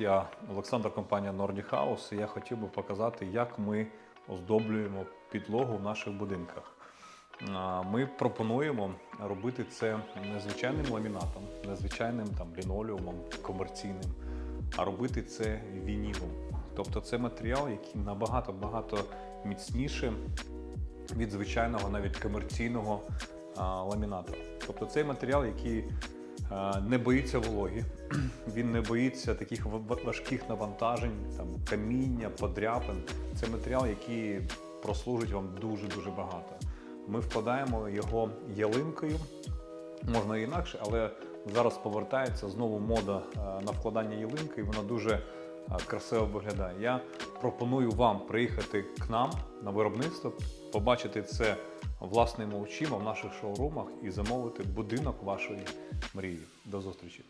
Я Олександр, компанія Nordic House. І я хотів би показати, як ми оздоблюємо підлогу в наших будинках. Ми пропонуємо робити це не звичайним ламінатом, не звичайним там лінолеумом комерційним, а робити це вінілом. Тобто це матеріал, який набагато багато міцніше від звичайного, навіть комерційного ламіната. Тобто цей матеріал, який не боїться вологі, він не боїться таких важких навантажень, там каміння, подряпин. Це матеріал, який прослужить вам дуже дуже багато. Ми вкладаємо його ялинкою, можна інакше, але зараз повертається знову мода на вкладання ялинки, і вона дуже красиво виглядає. Я пропоную вам приїхати к нам на виробництво, побачити це власними очима в наших шоурумах і замовити будинок вашої мрії. До зустрічі!